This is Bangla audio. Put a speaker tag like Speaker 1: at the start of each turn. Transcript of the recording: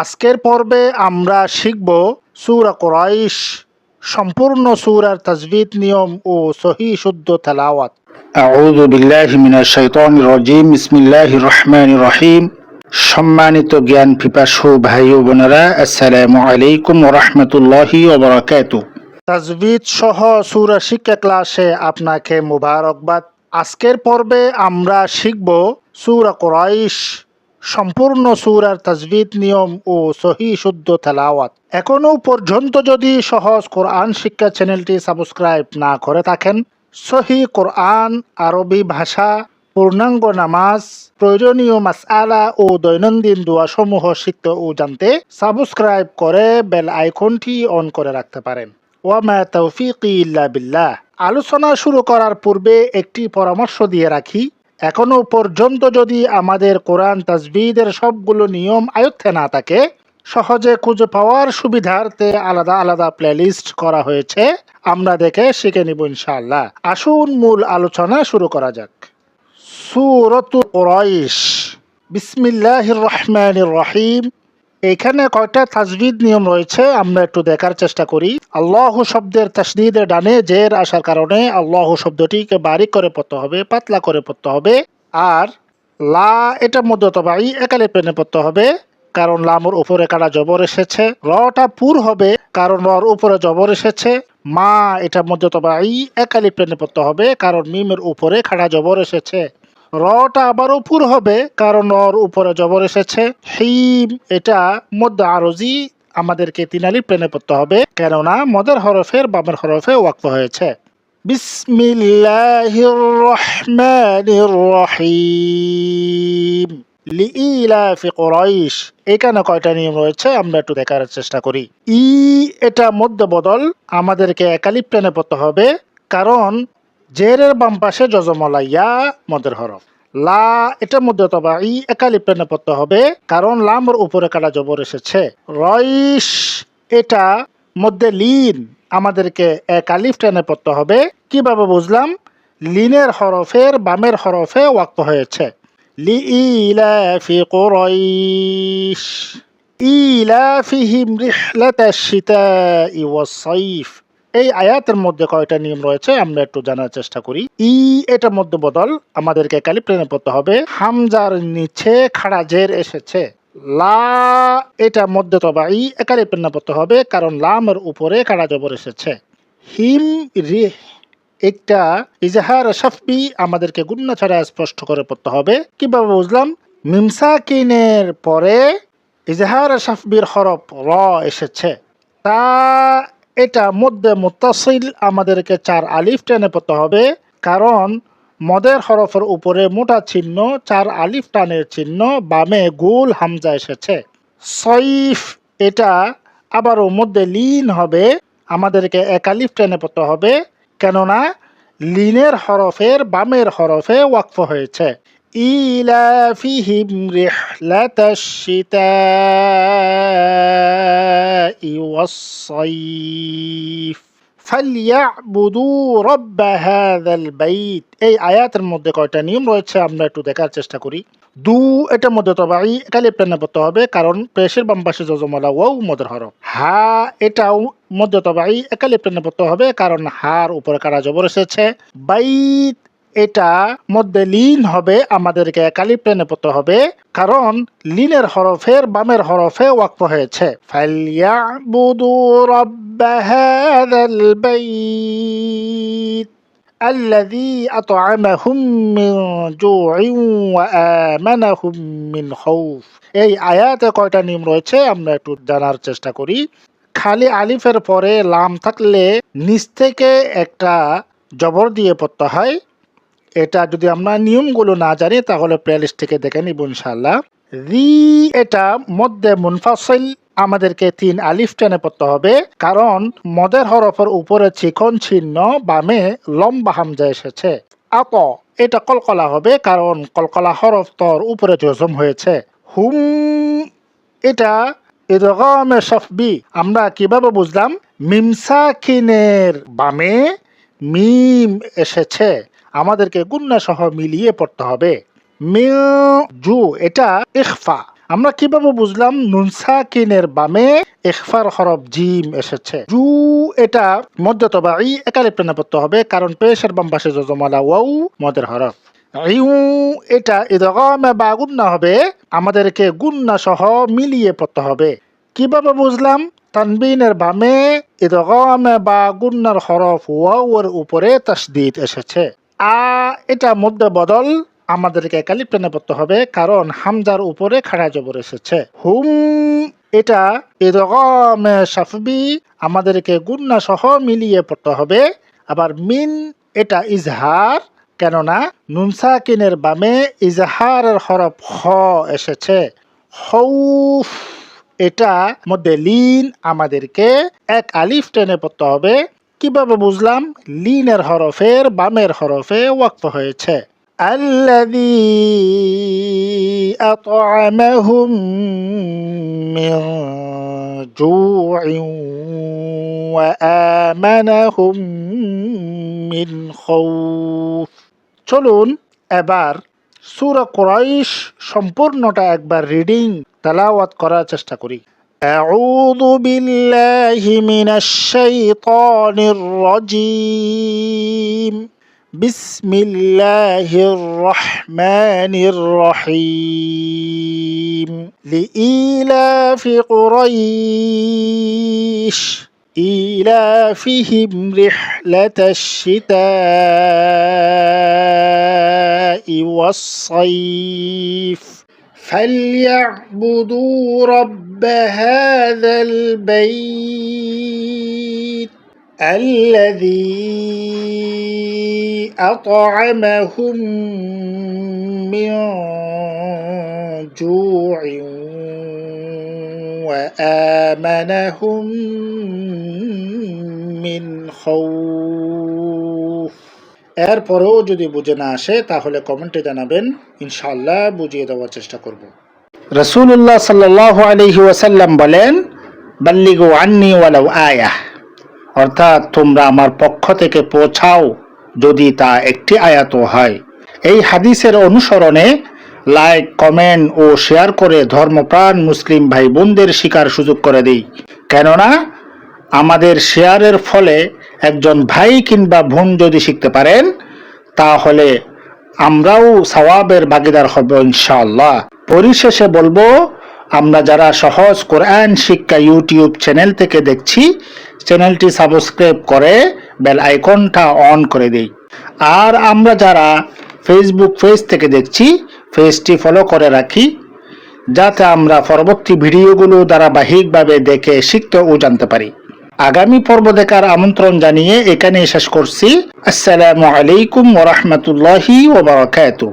Speaker 1: আজকের পর্বে আমরা শিখব সূরা কোরাইশ সম্পূর্ণ সূরার তাজবিদ নিয়ম ও সহি শুদ্ধ তেলাওয়াত। আউযু বিল্লাহি মিনাশ শাইতানির রাজিম বিসমিল্লাহির রহমানির রহিম। সম্মানিত জ্ঞান পিপাসু ভাই ও বোনেরা আসসালামু আলাইকুম ওয়া রাহমাতুল্লাহি ওয়া বারাকাতুহু। তাজবিদ সহ সূরা শিক্ষা ক্লাসে আপনাকে মোবারকবাদ। আজকের পর্বে আমরা শিখব সূরা কোরাইশ, সম্পূর্ণ সূরার তাজবিদ নিয়ম ও সহি শুদ্ধ তেলাওয়াত। এখনও পর্যন্ত যদি সহজ কোরআন শিক্ষা চ্যানেলটি সাবস্ক্রাইব না করে থাকেন, সহি কোরআন, আরবি ভাষা, পূর্ণাঙ্গ নামাজ, প্রয়োজনীয় মাসআলা ও দৈনন্দিন দোয়াসমূহ শিখতে ও জানতে সাবস্ক্রাইব করে বেল আইকনটি অন করে রাখতে পারেন। ওয়ামা তৌফিকি ইল্লা বিল্লাহ। আলোচনা শুরু করার পূর্বে একটি পরামর্শ দিয়ে রাখি, এখনও পর্যন্ত যদি আমাদের কোরআন তাজবিদের সবগুলো নিয়ম আয়ত্তে না থাকে, সহজে খুঁজে পাওয়ার সুবিধার্থে আলাদা আলাদা প্লেলিস্ট করা হয়েছে, আমরা দেখে শিখে নিব ইনশাআল্লাহ। আসুন মূল আলোচনা শুরু করা যাক। সুরতু কোরাইশ। বিসমিল্লাহির রহমানির রহিম। এখানে কয়টা তাজবিদ নিয়ম রয়েছে, আমরা একটু দেখার চেষ্টা করি। আল্লাহ শব্দের তাসদিদের ডানে জের আসার কারণে আল্লাহ শব্দটিকে বারিক করে পড়তে হবে, পাতলা করে পড়তে হবে। আর লা, এটা মধ্যতবাই, একালে পেনে পড়তে হবে, কারণ লামর উপরে কাটা জবর এসেছে। রটা পুর হবে, কারণ রর উপরে জবর এসেছে। মা, এটা মধ্যতবাই, একালি পেনে পড়তে হবে, কারণ মিমের উপরে খাড়া জবর এসেছে। রটা আবার উপর হবে, কারণ ওর উপরে জবর এসেছে। হিম, এটা মধ্য আরজি আমাদেরকে তিনালি প্লেনে পড়তে হবে, কেননা মদের হরফের বামের হরফে ওয়াক্ফ হয়েছে। বিসমিল্লাহির রহমানির রহিম। লিইলাফি কুরাইশ। এখানে কয়টা নিয়ম রয়েছে, আমরা একটু দেখার চেষ্টা করি। ই, এটা মধ্য বদল, আমাদেরকে একালি প্লেনে পড়তে হবে, কারণ জেরের বাম পাশে যজমলা ইয়া মদের হরফ। লা এটা মধ্যে তবা ই একালি প্লেনে পড়তে হবে, কারণ লামর উপরে কাটা জবর এসেছে। রইস এটা মধ্যে লিন আমাদেরকে এক আলিফ টেনে পড়তে হবে। কীভাবে বুঝলাম? লিনের হরফের বামের হরফে ওয়াক্ত হয়েছে। লি ইলাফি কুরাইশ সাইফ। এই আয়াতের মধ্যে কয়টা নিয়ম রয়েছে আমরা একটু জানার চেষ্টা করি। ই, এটার মধ্যে বদল আমাদেরকে কালি প্লেনে পড়তে হবে। হামজার নিচে খাড়া জের এসেছে। লা এটা মধ্যে তবা ই, একালি প্লেনে পড়তে হবে কারণ লামের উপরে কাড়া জবর এসেছে। হিম রে একটা ইজাহার শাফবি আমাদেরকে গুন্না ছাড়া স্পষ্ট করে পড়তে হবে। কীভাবে বুঝলাম? মিমসাকিনের পরে ইজাহার শাফবির হরফ র এসেছে। তা এটা মধ্যে মুতাসিল আমাদেরকে চার আলিফ টেনে পড়তে হবে, কারণ মদের হরফের উপরে মোটা চিহ্ন, চার আলিফ টানের চিহ্ন, বামে গোল হামজা এসেছে। সইফ এটা আবারও মধ্যে লিন হবে, আমাদেরকে এক আলিফ টেনে পড়তে হবে, কেননা লিনের হরফের বামের হরফে ওয়াকফ হয়েছে। ইলাফিহিম রিহলাতাশ শিতাই ওয়াস-সাইফ ফালিয়াবুদু রব্ব হাযাল বাইত এই আয়াতের মধ্যে কয়টা নিয়ম রয়েছে আমরা একটু দেখার চেষ্টা করি। দু, এটার মধ্যে তবাই একালি প্লেনে পড়তে হবে, কারণ পেশের বাম পাশে যজমলা, ওয়াও, মদের হরফ। হা, এটাও মধ্যে তবাই একালি প্লেনে পড়তে হবে, কারণ হার উপরে কারা জবর এসেছে? বাইত এটা মধ্যে লিন হবে আমাদেরকে একালি প্লেনে পড়তে হবে কারণ লিনের হরফের বামের হরফে ওয়াক্ফ হয়েছে ফালিয়াবুদু রব্ব হাযাল বাইত الذي أطعمهم من جوع وآمنهم من خوف এই আয়াতে কয়টা নিয়ম রয়েছে আমরা একটু জানার চেষ্টা করি খালি আলিফের পরে লাম থাকলে নিচ থেকে একটা জবর দিয়ে পড়তে হয় এটা যদি আমরা নিয়মগুলো না জানি, তাহলে প্লেলিস্ট থেকে দেখে নিব ইনশাল্লাহ রি এটা মধ্যে মুনফাসিল আমাদেরকে তিন আলিফ টেনে পড়তে হবে, কারণ মদের হরফের উপরে চিকন চিহ্ন বামে লম্বা হামজা এসেছে। আপ এটা কলকলা হবে, কারণ কলকলা হরফ তর উপরে জজম হয়েছে। হুম, এটা সফবি, আমরা কীভাবে বুঝলাম? মিমসাকিনের বামে মিম এসেছে। আমাদেরকে গুন্না সহ মিলিয়ে পড়তে হবে। জু, এটা ইখফা। আমরা কীভাবে বুঝলাম? নুনসাকিনের বামে ইখফার হরফ জিম এসেছে। জু, এটা মধ্যতবা ই একালে প্রেনে পড়তে হবে, কারণ পেশের বাম পাশে যজমালা ওয়াউ, মদের হরফ। ইউ, এটা ইদগামে বা গুন্না হবে, আমাদেরকে গুন্না সহ মিলিয়ে পড়তে হবে। কীভাবে বুঝলাম? তানবিনের বামে ইদগামে বা গুন্নার হরফ ওয়াউর উপরে তাসদিদ এসেছে। আ, এটা মধ্যে বদল আমাদেরকে একালি প্রেনে পড়তে হবে, কারণ হামজার উপরে খাড়া জবর এসেছে। হুম, এটা এরকম সাফবি আমাদেরকে গুন্না সহ মিলিয়ে পড়তে হবে। আবার মিন, এটা ইজহার, কেননা নুনসাকিনের বামে ইজহারের হরফ হ এসেছে। হৌফ এটা মধ্যে লিন আমাদেরকে এক আলিফ টেনে পড়তে হবে। কিভাবে বুঝলাম লিনের হরফের বামের হরফে ওয়াক্ফ হয়েছে الذي أطعمهم من جوع وآمنهم من خوف চলুন এবার সূরা কুরাইশ সম্পূর্ণটা একবার রিডিং তেলাওয়াত করার চেষ্টা করি أعوذ بالله من الشيطان الرجيم. بسم الله الرحمن الرحيم. لإيلاف قريش إيلافهم رحلة الشتاء والصيف. فليعبدوا رب هذا البيت الذي أطعمهم من جوع وآمنهم من خوف এরপরেও যদি বুঝে না আসে তাহলে কমেন্টে জানাবেন ইনশাল্লাহ বুঝিয়ে দেওয়ার চেষ্টা করব রসুল্লাহ সাল্লাহ আলহি ওয়াসাল্লাম বলেন, বাল্লিগু আন্নি ওয়ালাউ আয়াহ। অর্থাৎ তোমরা আমার পক্ষ থেকে পৌঁছাও যদি তা একটি আয়াত হয়। এই হাদিসের অনুসরণে লাইক, কমেন্ট ও শেয়ার করে ধর্মপ্রাণ মুসলিম ভাই বোনদের শিকার সুযোগ করে দিই। কেননা, আমাদের শেয়ারের ফলে একজন ভাই কিংবা বোন যদি শিখতে পারেন, তাহলে আমরাও সওয়াবের ভাগিদার হব ইনশাআল্লাহ। পরিশেষে বলব, আমরা যারা সহজ কোরআন শিক্ষা ইউটিউব চ্যানেল থেকে দেখছি, চ্যানেলটি সাবস্ক্রাইব করে বেল আইকনটা অন করে দিই। আর আমরা যারা ফেসবুক পেজ থেকে দেখছি পেজটি ফলো করে রাখি, যাতে আমরা পরবর্তী ভিডিওগুলো ধারাবাহিকভাবে দেখে শিখতে ও জানতে পারি। আগামী পর্ব দেখার আমন্ত্রণ জানিয়ে এখানেই শেষ করছি। আসসালামু আলাইকুম ওরহমতুল্লাহি ওবরাকাতুহ